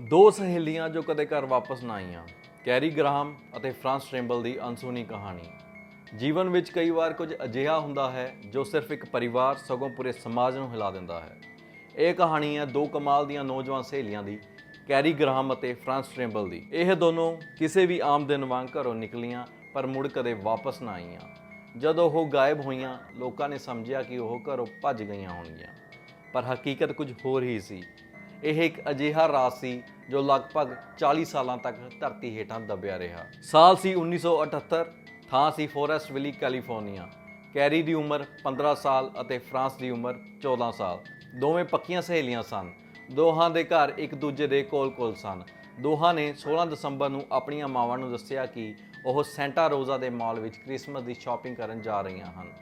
ਦੋ ਸਹੇਲੀਆਂ ਜੋ ਕਦੇ ਘਰ ਵਾਪਸ ਨਾ ਆਈਆਂ, ਕੈਰੀ ਗ੍ਰਾਹਮ ਅਤੇ ਫਰਾਂਸ ਟ੍ਰੇਂਬਲ ਦੀ ਅਨਸੁਣੀ ਕਹਾਣੀ। ਜੀਵਨ ਵਿੱਚ ਕਈ ਵਾਰ ਕੁਝ ਅਜਿਹਾ ਹੁੰਦਾ ਹੈ ਜੋ ਸਿਰਫ ਇੱਕ ਪਰਿਵਾਰ ਸਗੋਂ ਪੂਰੇ ਸਮਾਜ ਨੂੰ ਹਿਲਾ ਦਿੰਦਾ ਹੈ। ਇਹ ਕਹਾਣੀ ਹੈ ਦੋ ਕਮਾਲ ਦੀਆਂ ਨੌਜਵਾਨ ਸਹੇਲੀਆਂ ਦੀ, ਕੈਰੀ ਗ੍ਰਾਹਮ ਅਤੇ ਫਰਾਂਸ ਟ੍ਰੇਂਬਲ ਦੀ। ਇਹ ਦੋਨੋਂ ਕਿਸੇ ਵੀ ਆਮ ਦਿਨ ਵਾਂਗ ਘਰੋਂ ਨਿਕਲੀਆਂ, ਪਰ ਮੁੜ ਕਦੇ ਵਾਪਸ ਨਾ ਆਈਆਂ। ਜਦੋਂ ਉਹ ਗਾਇਬ ਹੋਈਆਂ, ਲੋਕਾਂ ਨੇ ਸਮਝਿਆ ਕਿ ਉਹ ਘਰੋਂ ਭੱਜ ਗਈਆਂ ਹੋਣਗੀਆਂ। ਪਰ ਹਕੀਕਤ ਕੁਝ ਹੋਰ ਹੀ ਸੀ। ਇਹ ਇੱਕ ਅਜਿਹਾ ਰਾਜ ਸੀ ਜੋ ਲਗਭਗ 40 ਸਾਲਾਂ ਤੱਕ ਧਰਤੀ ਹੇਠਾਂ ਦਬਿਆ ਰਿਹਾ। ਸਾਲ ਸੀ 1978 ਥਾਂ ਸੀ ਫੋਰੈਸਟ ਵਿਲੀ, ਕੈਲੀਫੋਰਨੀਆ। ਕੈਰੀ ਦੀ ਉਮਰ 15 ਸਾਲ ਅਤੇ ਫਰਾਂਸ ਦੀ ਉਮਰ 14 ਸਾਲ। ਦੋਵੇਂ ਪੱਕੀਆਂ ਸਹੇਲੀਆਂ ਸਨ। ਦੋਹਾਂ ਦੇ ਘਰ ਇੱਕ ਦੂਜੇ ਦੇ ਕੋਲ-ਕੋਲ ਸਨ। ਦੋਹਾਂ ਨੇ 16 ਦਸੰਬਰ ਨੂੰ ਆਪਣੀਆਂ ਮਾਵਾਂ ਨੂੰ ਦੱਸਿਆ ਕਿ ਉਹ ਸੈਂਟਾ ਰੋਜ਼ਾ ਦੇ ਮਾਲ ਵਿੱਚ ਕ੍ਰਿਸਮਸ ਦੀ ਸ਼ਾਪਿੰਗ ਕਰਨ ਜਾ ਰਹੀਆਂ ਹਨ।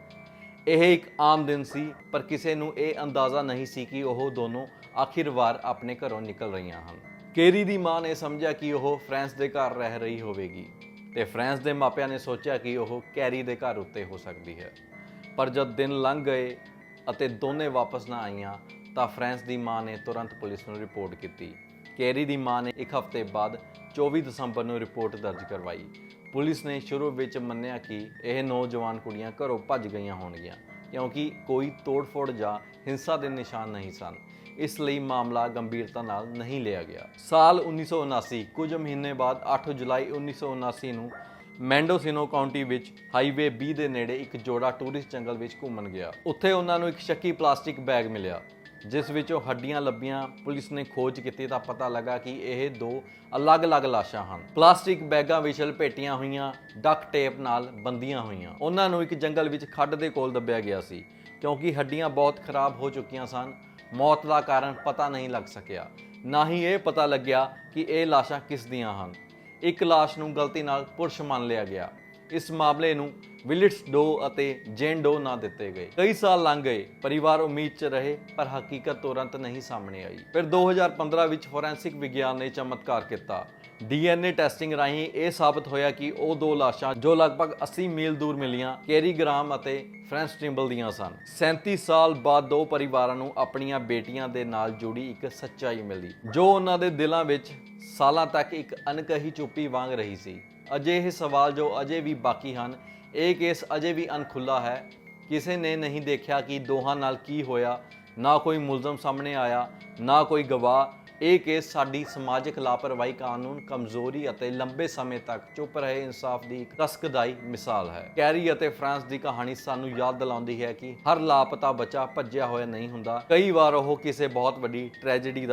ਇਹ ਇੱਕ ਆਮ ਦਿਨ ਸੀ, ਪਰ ਕਿਸੇ ਨੂੰ ਇਹ ਅੰਦਾਜ਼ਾ ਨਹੀਂ ਸੀ ਕਿ ਉਹ ਦੋਨੋਂ ਆਖਿਰਵਾਰ ਆਪਣੇ ਘਰੋਂ ਨਿਕਲ ਰਹੀਆਂ ਹਨ। ਕੇਰੀ ਦੀ ਮਾਂ ਨੇ ਸਮਝਿਆ ਕਿ ਉਹ ਫਰਾਂਸ ਦੇ ਘਰ ਰਹਿ ਰਹੀ ਹੋਵੇਗੀ ਤੇ ਫਰਾਂਸ ਦੇ ਮਾਪਿਆਂ ਨੇ ਸੋਚਿਆ ਕਿ ਉਹ ਕੈਰੀ ਦੇ ਘਰ ਉੱਤੇ ਹੋ ਸਕਦੀ ਹੈ। ਪਰ ਜਦ ਦਿਨ ਲੰਘ ਗਏ ਅਤੇ ਦੋਨੇ ਵਾਪਸ ਨਾ ਆਈਆਂ, ਤਾਂ ਫਰਾਂਸ ਦੀ ਮਾਂ ਨੇ ਤੁਰੰਤ ਪੁਲਿਸ ਨੂੰ ਰਿਪੋਰਟ ਕੀਤੀ। ਕੈਰੀ ਦੀ ਮਾਂ ਨੇ ਇੱਕ ਹਫ਼ਤੇ ਬਾਅਦ 24 ਦਸੰਬਰ ਨੂੰ ਰਿਪੋਰਟ ਦਰਜ ਕਰਵਾਈ। ਪੁਲਿਸ ਨੇ ਸ਼ੁਰੂ ਵਿੱਚ ਮੰਨਿਆ ਕਿ ਇਹ ਨੌਜਵਾਨ ਕੁੜੀਆਂ ਘਰੋਂ ਭੱਜ ਗਈਆਂ ਹੋਣਗੀਆਂ, ਕਿਉਂਕਿ ਕੋਈ ਤੋੜ-ਫੋੜ ਜਾਂ ਹਿੰਸਾ ਦੇ ਨਿਸ਼ਾਨ ਨਹੀਂ ਸਨ। ਇਸ ਲਈ ਮਾਮਲਾ ਗੰਭੀਰਤਾ ਨਾਲ ਨਹੀਂ ਲਿਆ ਗਿਆ। ਸਾਲ 1979 ਕੁਝ ਮਹੀਨੇ ਬਾਅਦ 8 ਜੁਲਾਈ 1979 ਨੂੰ ਮੈਂਡੋਸਿਨੋ ਕਾਉਂਟੀ ਵਿੱਚ ਹਾਈਵੇ 20 ਦੇ ਨੇੜੇ ਇੱਕ ਜੋੜਾ ਟੂਰਿਸਟ ਜੰਗਲ ਵਿੱਚ ਘੁੰਮਣ ਗਿਆ। ਉੱਥੇ ਉਹਨਾਂ ਨੂੰ ਇੱਕ ਸ਼ੱਕੀ ਪਲਾਸਟਿਕ ਬੈਗ ਮਿਲਿਆ। ਜਿਸ ਵਿੱਚੋਂ ਹੱਡੀਆਂ ਲੱਭੀਆਂ, ਪੁਲਿਸ ਨੇ ਖੋਜ ਕੀਤੀ ਤਾਂ ਪਤਾ ਲੱਗਾ ਕਿ ਇਹ ਦੋ ਅਲੱਗ-ਅਲੱਗ ਲਾਸ਼ਾਂ ਹਨ। ਪਲਾਸਟਿਕ ਬੈਗਾਂ ਵਿੱਚ ਲਪੇਟੀਆਂ ਹੋਈਆਂ, ਡਕ ਟੇਪ ਨਾਲ ਬੰਦੀਆਂ ਹੋਈਆਂ। ਉਹਨਾਂ ਨੂੰ ਇੱਕ ਜੰਗਲ ਵਿੱਚ ਖੱਡ ਦੇ ਕੋਲ ਦੱਬਿਆ ਗਿਆ ਸੀ, ਕਿਉਂਕਿ ਹੱਡੀਆਂ ਬਹੁਤ ਖਰਾਬ ਹੋ ਚੁੱਕੀਆਂ ਸਨ। ਮੌਤ ਦਾ ਕਾਰਨ ਪਤਾ ਨਹੀਂ ਲੱਗ ਸਕਿਆ। ਨਾ ਹੀ ਇਹ ਪਤਾ ਲੱਗਿਆ ਕਿ ਇਹ ਲਾਸ਼ਾਂ ਕਿਸ ਦੀਆਂ ਹਨ। ਇੱਕ ਲਾਸ਼ ਨੂੰ ਗਲਤੀ ਨਾਲ ਪੁਰਸ਼ ਮੰਨ ਲਿਆ ਗਿਆ। ਇਸ ਮਾਮਲੇ ਨੂੰ ਵਿਲਿਟਸ ਡੋ ਅਤੇ ਜੇਨ ਡੋ ਨਾ ਦਿੱਤੇ ਗਏ। ਕਈ ਸਾਲ ਲੰਘ ਗਏ, ਪਰਿਵਾਰ ਉਮੀਦ 'ਚ ਰਹੇ, ਪਰ ਹਕੀਕਤ ਤੁਰੰਤ ਨਹੀਂ ਸਾਹਮਣੇ ਆਈ। ਫਿਰ 2015 ਵਿੱਚ ਫੋਰੈਂਸਿਕ ਵਿਗਿਆਨ ਨੇ ਚਮਤਕਾਰ ਕੀਤਾ। ਡੀਐਨਏ ਟੈਸਟਿੰਗ ਰਾਹੀਂ ਇਹ ਸਾਬਤ ਹੋਇਆ ਕਿ ਉਹ ਦੋ ਲਾਸ਼ਾਂ, ਜੋ ਲਗਭਗ 80 ਮੀਲ ਦੂਰ ਮਿਲੀਆਂ ਕੈਰੀ ਗ੍ਰਾਮ ਅਤੇ ਫ੍ਰੈਂਸ ਟ੍ਰਿੰਬਲ ਦੀਆਂ ਸਨ। 37 ਸਾਲ ਬਾਅਦ ਦੋ ਪਰਿਵਾਰਾਂ ਨੂੰ ਆਪਣੀਆਂ ਬੇਟੀਆਂ ਦੇ ਨਾਲ ਜੁੜੀ ਇੱਕ ਸੱਚਾਈ ਮਿਲੀ, ਜੋ ਉਹਨਾਂ ਦੇ ਦਿਲਾਂ ਵਿੱਚ ਸਾਲਾਂ ਤੱਕ ਇੱਕ ਅਣਕਹੀ ਚੁੱਪੀ ਵਾਂਗ ਰਹੀ ਸੀ। ਅਜੇ ਇਹ ਸਵਾਲ ਜੋ ਅਜੇ ਵੀ ਬਾਕੀ ਹਨ, ਇਹ ਕੇਸ ਅਜੇ ਵੀ ਅਣਖੁੱਲਾ ਹੈ। ਕਿਸੇ ਨੇ ਨਹੀਂ ਦੇਖਿਆ ਕਿ ਦੋਹਾਂ ਨਾਲ ਕੀ ਹੋਇਆ, ਨਾ ਕੋਈ ਮੁਲਜ਼ਮ ਸਾਹਮਣੇ ਆਇਆ, ਨਾ ਕੋਈ ਗਵਾਹ। ਇਹ ਕੇਸ ਸਾਡੀ ਸਮਾਜਿਕ ਲਾਪਰਵਾਹੀ ਕਾਨੂੰਨ, ਕਮਜ਼ੋਰੀ ਅਤੇ ਲੰਬੇ ਸਮੇਂ ਤੱਕ ਚੁੱਪ ਰਹੇ ਇਨਸਾਫ ਦੀ ਇੱਕ ਕਸਕਦਾਈ ਮਿਸਾਲ ਹੈ। ਕੈਰੀ ਅਤੇ ਫਰਾਂਸ ਦੀ ਕਹਾਣੀ ਸਾਨੂੰ ਯਾਦ ਦਿਲਾਉਂਦੀ ਹੈ ਕਿ ਹਰ ਲਾਪਤਾ ਬੱਚਾ ਭੱਜਿਆ ਹੋਇਆ ਨਹੀਂ ਹੁੰਦਾ। ਕਈ ਵਾਰ ਉਹ ਕਿਸੇ ਬਹੁਤ ਵੱਡੀ ਟ੍ਰੈਜੇਡੀ ਦਾ